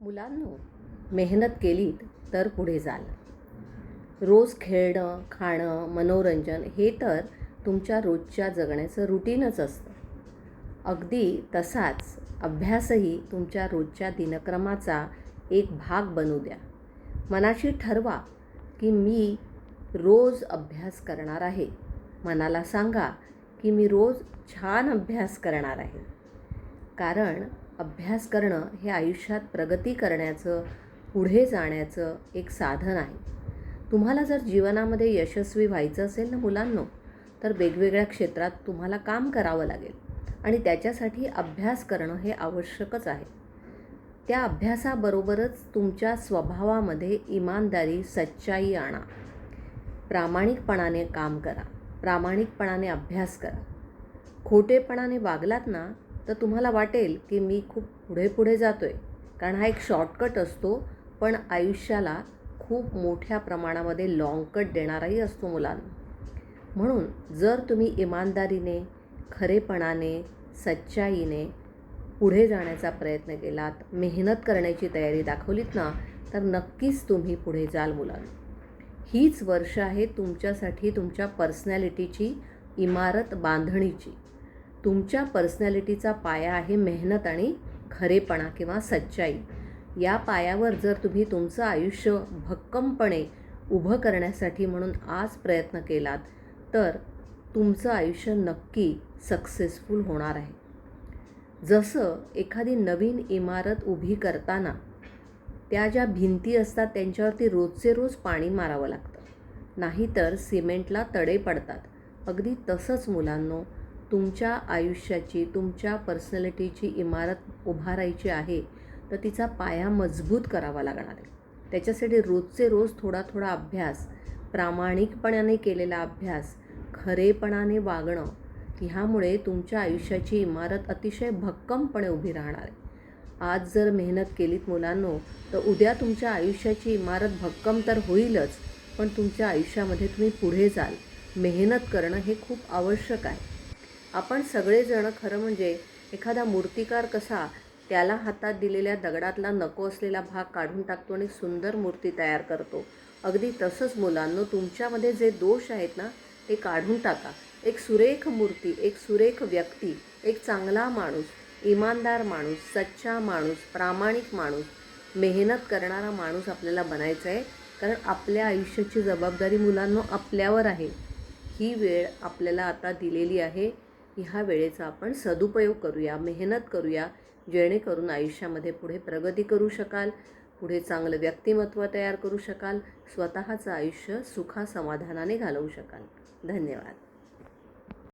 मुलांनो मेहनत केलीत तर पुढे जाल. रोज खेळणं खाणं मनोरंजन हे तर तुमच्या रोजच्या जगण्याचं रुटीनच असतं. अगदी तसाच अभ्यासही तुमच्या रोजच्या दिनक्रमाचा एक भाग बनू द्या. मनाशी ठरवा की मी रोज अभ्यास करणार आहे. मनाला सांगा की मी रोज छान अभ्यास करणार आहे. कारण अभ्यास करणं हे आयुष्यात प्रगती करण्याचं पुढे जाण्याचं एक साधन आहे. तुम्हाला जर जीवनामध्ये यशस्वी व्हायचं असेल ना मुलांनो तर वेगवेगळ्या क्षेत्रात तुम्हाला काम करावं लागेल आणि त्याच्यासाठी अभ्यास करणं हे आवश्यकच आहे. त्या अभ्यासाबरोबरच तुमच्या स्वभावामध्ये इमानदारी सच्चाई आणा. प्रामाणिकपणाने काम करा प्रामाणिकपणाने अभ्यास करा. खोटेपणाने वागलात ना तर तुम्हाला वाटेल की मी खूप पुढे पुढे जातो आहे कारण हा एक शॉर्टकट असतो पण आयुष्याला खूप मोठ्या प्रमाणामध्ये लाँग कट देणाराही असतो मुलांना. म्हणून जर तुम्ही इमानदारीने खरेपणाने सच्चाईने पुढे जाण्याचा प्रयत्न केलात मेहनत करण्याची तयारी दाखवलीत ना तर नक्कीच तुम्ही पुढे जाल मुलांना. हीच वर्ष आहे तुमच्यासाठी तुमच्या पर्सनॅलिटीची इमारत बांधणीची. तुमच्या पर्सनॅलिटीचा पाया आहे मेहनत आणि खरेपणा किंवा सच्चाई. या पायावर जर तुम्ही तुमचं आयुष्य भक्कमपणे उभं करण्यासाठी म्हणून आज प्रयत्न केलात तर तुमचं आयुष्य नक्की सक्सेसफुल होणार आहे. जसं एखादी नवीन इमारत उभी करताना त्या ज्या भिंती असतात त्यांच्यावरती रोजचे रोज पाणी मारावं लागतं. नाहीतर सिमेंटला तडे पडतात. अगदी तसंच मुलांनो तुमच्या आयुष्याची तुमच्या पर्सनॅलिटीची इमारत उभारायची आहे तर तिचा पाया मजबूत करावा लागणार आहे. त्याच्यासाठी रोजचे रोज थोडा थोडा अभ्यास प्रामाणिकपणाने केलेला अभ्यास खरेपणाने वागणं ह्यामुळे तुमच्या आयुष्याची इमारत अतिशय भक्कमपणे उभी राहणार आहे. आज जर मेहनत केलीत मुलांनो तर उद्या तुमच्या आयुष्याची इमारत भक्कम तर होईलच पण तुमच्या आयुष्यामध्ये तुम्ही पुढे जाल. मेहनत करणं हे खूप आवश्यक आहे. आपण सगळेजण खरं म्हणजे एखादा मूर्तिकार कसा त्याला हातात दिलेल्या दगडातला नको असलेला भाग काढून टाकतो आणि सुंदर मूर्ती तयार करतो. अगदी तसंच मुलांनो तुमच्यामध्ये जे दोष आहेत ना ते काढून टाका. एक सुरेख मूर्ती एक सुरेख व्यक्ती एक चांगला माणूस इमानदार माणूस सच्चा माणूस प्रामाणिक माणूस मेहनत करणारा माणूस आपल्याला बनायचा आहे. कारण आपल्या आयुष्याची जबाबदारी मुलांनो आपल्यावर आहे. ही वेळ आपल्याला आता दिलेली आहे. ह्या वेळेचा आपण सदुपयोग करूया मेहनत करूया जेणेकरून आयुष्यामध्ये पुढे प्रगती करू शकाल पुढे चांगलं व्यक्तिमत्व तयार करू शकाल स्वतःचं आयुष्य सुखासमाधानाने घालवू शकाल. धन्यवाद.